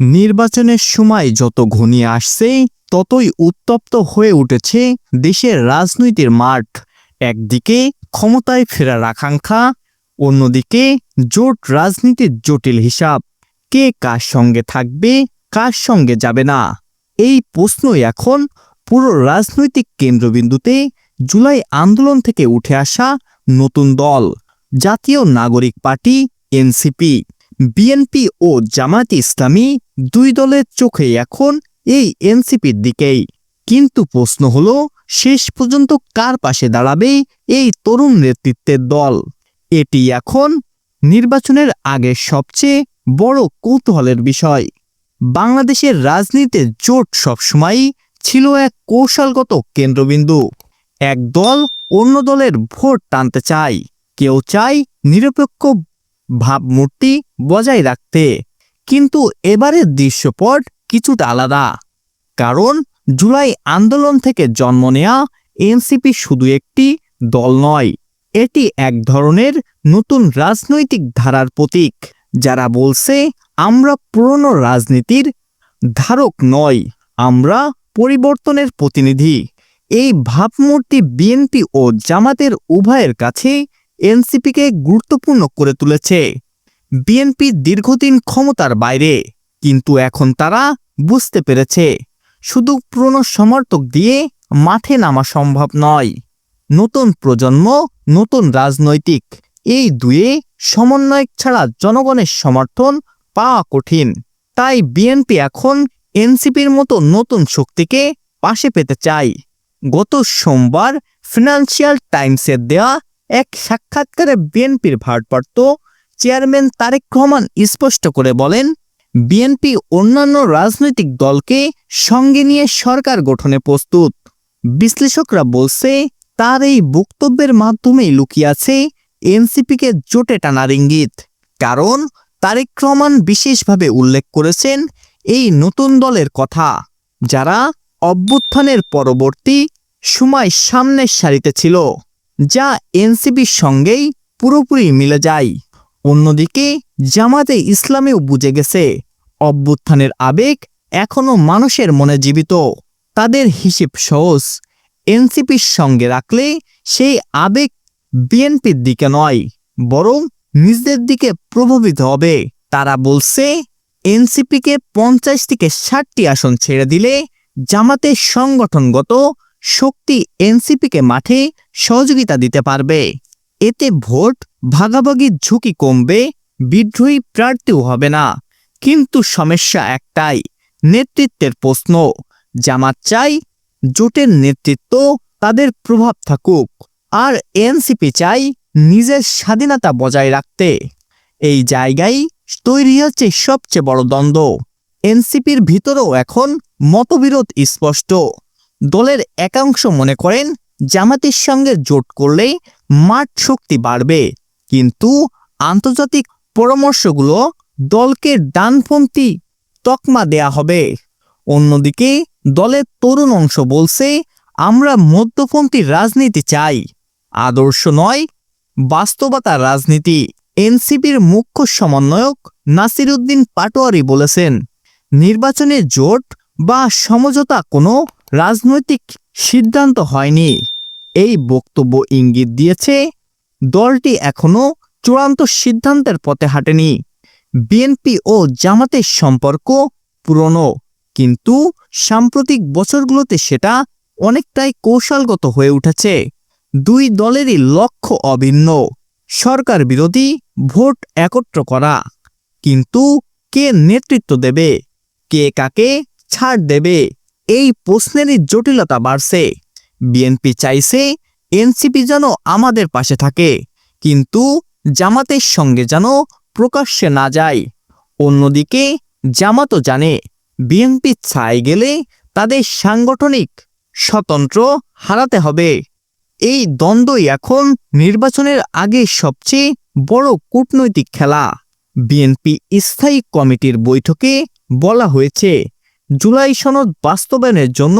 নির্বাচনের সময় যত ঘনিয়ে আসছে, ততই উত্তপ্ত হয়ে উঠেছে দেশের রাজনৈতিক মাঠ। একদিকে ক্ষমতায় ফেরার আকাঙ্ক্ষা, অন্যদিকে জোট রাজনীতির জটিল হিসাব। কে কার সঙ্গে থাকবে, কার সঙ্গে যাবে না? এই প্রশ্নই এখন পুরো রাজনৈতিক কেন্দ্রবিন্দুতে জুলাই আন্দোলন থেকে উঠে আসা নতুন দল, জাতীয় নাগরিক পার্টি, এনসিপি। বিএনপি ও জামাত ইসলামী দুই দলের চোখে এখন এই এনসিপির দিকেই। কিন্তু প্রশ্ন হলো, শেষ পর্যন্ত কার পাশে দাঁড়াবে এই তরুণ নেতৃত্বের দল? এটি এখন নির্বাচনের আগে সবচেয়ে বড় কৌতূহলের বিষয়। বাংলাদেশের রাজনীতিতে জোট সবসময়ই ছিল এক কৌশলগত কেন্দ্রবিন্দু। এক দল অন্য দলের ভোট টানতে চায়। কেউ চায় নিরপেক্ষ ভাবমূর্তি বজায় রাখতে। কিন্তু এবারের দৃশ্যপট কিছুটা আলাদা। কারণ জুলাই আন্দোলন থেকে জন্ম নেয়া এনসিপি শুধু একটি দল নয়, এটি এক ধরনের নতুন রাজনৈতিক ধারার প্রতীক, যারা বলছে, আমরা পুরনো রাজনীতির ধারক নয় আমরা পরিবর্তনের প্রতিনিধি। এই ভাবমূর্তি বিএনপি ও জামাতের উভয়ের কাছে এনসিপিকে গুরুত্বপূর্ণ করে তুলেছে। বিএনপি দীর্ঘদিন ক্ষমতার বাইরে, কিন্তু এখন তারা বুঝতে পেরেছে, শুধু পুরনো সমর্থক দিয়ে মাঠে নামা সম্ভব নয়। নতুন প্রজন্ম, নতুন রাজনৈতিক, এই দুয়ে সমন্বয় ছাড়া জনগণের সমর্থন পাওয়া কঠিন। তাই বিএনপি এখন এনসিপির মতো নতুন শক্তিকে পাশে পেতে চায়। গত সোমবার ফিনান্সিয়াল টাইমসের দেয়া এক সাক্ষাৎকারে বিএনপির ভারপ্রাপ্ত চেয়ারম্যান তারেক রহমান স্পষ্ট করে বলেন, বিএনপি অন্যান্য রাজনৈতিক দলকে সঙ্গে নিয়ে সরকার গঠনে প্রস্তুত। বিশ্লেষকরা বলছে, তার এই বক্তব্যের মাধ্যমেই লুকিয়ে আছে এনসিপিকে জোটে টানার ইঙ্গিত। কারণ, তারেক রহমান বিশেষভাবে উল্লেখ করেছেন এই নতুন দলের কথা, যারা অভ্যুত্থানের পরবর্তী সময় সামনের সারিতে ছিল। যা এনসিপির সঙ্গেই পুরোপুরি মিলে যায়। অন্যদিকে জামাতে ইসলামেও বুঝে গেছে, অভ্যুত্থানের আবেগ এখনও মানুষের মনে জীবিত। তাদের হিসেব সহজ, এনসিপির সঙ্গে রাখলে সেই আবেগ বিএনপির দিকে নয়, বরং নিজেদের দিকে প্রভাবিত হবে। তারা বলছে, এনসিপিকে পঞ্চাশ থেকে ষাটটি আসন ছেড়ে দিলে জামাতের সংগঠনগত শক্তি এনসিপিকে মাঠে সহযোগিতা দিতে পারবে। এতে ভোট ভাগাভাগির ঝুঁকি কমবে, বিদ্রোহী প্রার্থীও হবে না। কিন্তু সমস্যা একটাই, নেতৃত্বের প্রশ্ন। জামাত চাই জোটের নেতৃত্ব তাদের প্রভাব থাকুক, আর এনসিপি চাই নিজের স্বাধীনতা বজায় রাখতে। এই জায়গায় তৈরি হচ্ছে সবচেয়ে বড় দ্বন্দ্ব। এনসিপির ভিতরেও এখন মতবিরোধ স্পষ্ট। দলের একাংশ মনে করেন জামাতের সঙ্গে জোট করলেই মাঠ শক্তি বাড়বে। কিন্তু আন্তর্জাতিক পরামর্শগুলো দলকে ডানপন্থী তকমা দেয়া হবে। অন্যদিকে দলের তরুণ অংশ বলছে, আমরা মধ্যপন্থী রাজনীতি চাই। আদর্শ নয়, বাস্তবতা রাজনীতি। এনসিপির মুখ্য সমন্বয়ক নাসিরুদ্দিন পাটোয়ারি বলেছেন, নির্বাচনে জোট বা সমঝোতা কোনো রাজনৈতিক সিদ্ধান্ত হয়নি। এই বক্তব্য ইঙ্গিত দিয়েছে, দলটি এখনও চূড়ান্ত সিদ্ধান্তের পথে হাঁটেনি। বিএনপি ও জামাতের সম্পর্ক পুরনো, কিন্তু সাম্প্রতিক বছরগুলোতে সেটা অনেকটাই কৌশলগত হয়ে উঠেছে। দুই দলেরই লক্ষ্য অভিন্ন, সরকার বিরোধী, ভোট একত্র করা। কিন্তু কে নেতৃত্ব দেবে, কে কাকে ছাড় দেবে এই প্রশ্নেরই জটিলতা বাড়ছে। বিএনপি চাইছে এনসিপি যেন আমাদের পাশে থাকে, কিন্তু জামাতের সঙ্গে যেন প্রকাশ্যে না যায়। অন্যদিকে জামাতও জানে বিএনপি ছায় গেলে তাদের সাংগঠনিক স্বতন্ত্র হারাতে হবে। এই দ্বন্দ্বই এখন নির্বাচনের আগে সবচেয়ে বড় কূটনৈতিক খেলা। বিএনপি স্থায়ী কমিটির বৈঠকে বলা হয়েছে জুলাই সনদ বাস্তবায়নের জন্য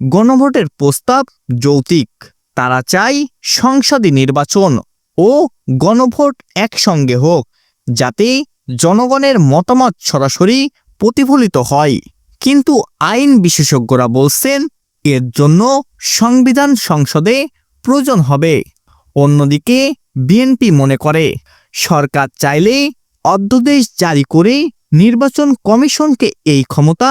গণভোটের প্রস্তাব যৌতিক তারা চাই সংসদী নির্বাচন ও গণভোট একসঙ্গে হোক, যাতে জনগণের মতামত সরাসরি প্রতিফলিত হয়। কিন্তু আইন বিশেষজ্ঞরা বলছেন, এর জন্য সংবিধান সংসদে প্রয়োজন হবে। অন্যদিকে, বিএনপি মনে করে, সরকার চাইলে অধ্যাদেশ জারি করে নির্বাচন কমিশনকে এই ক্ষমতা